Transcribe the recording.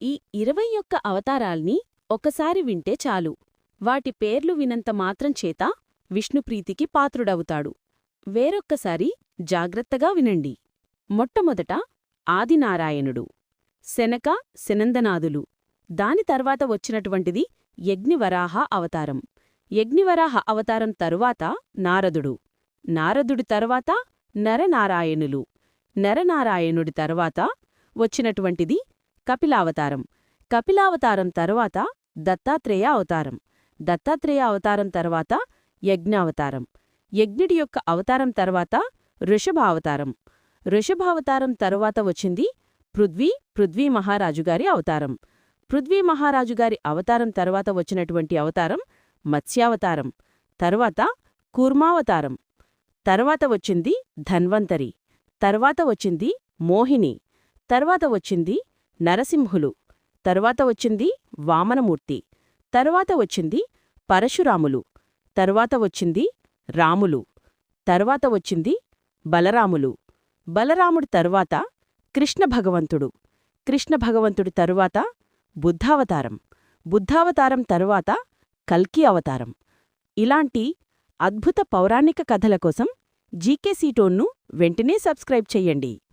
ఈ ఇరవై యొక్క అవతారాల్ని ఒకసారి వింటే చాలు. వాటి పేర్లు వినంత మాత్రం చేత విష్ణుప్రీతికి పాత్రుడవుతాడు. వేరొక్కసారి జాగ్రత్తగా వినండి. మొట్టమొదట ఆదినారాయణుడు శనక శనందనాదులు. దాని తర్వాత వచ్చినటువంటిది యజ్ఞవరాహ అవతారం. యజ్ఞవరాహ అవతారం తరువాత నారదుడు. నారదుడి తరువాత నరనారాయణులు. నరనారాయణుడి తరువాత వచ్చినటువంటిది కపిలావతారం. కపిలావతారం తరువాత దత్తాత్రేయ అవతారం. దత్తాత్రేయ అవతారం తర్వాత యజ్ఞావతారం. యజ్ఞుడి యొక్క అవతారం తర్వాత ఋషభావతారం. ఋషభావతారం తరువాత వచ్చింది పృథ్వీ పృథ్వీ మహారాజుగారి అవతారం. పృథ్వీ మహారాజుగారి అవతారం తర్వాత వచ్చినటువంటి అవతారం మత్స్యావతారం. తరువాత కూర్మావతారం. తర్వాత వచ్చింది ధన్వంతరి. తర్వాత వచ్చింది మోహిని. తర్వాత వచ్చింది నరసింహులు. తరువాత వచ్చింది వామనమూర్తి. తరువాత వచ్చింది పరశురాములు. తరువాత వచ్చింది రాములు. తరువాత వచ్చింది బలరాములు. బలరాముడి తరువాత కృష్ణ భగవంతుడు. కృష్ణ భగవంతుడి తరువాత బుద్ధావతారం. బుద్ధావతారం తరువాత కల్కి అవతారం. ఇలాంటి అద్భుత పౌరాణిక కథల కోసం జీకే సీటోన్ను వెంటనే సబ్స్క్రైబ్ చెయ్యండి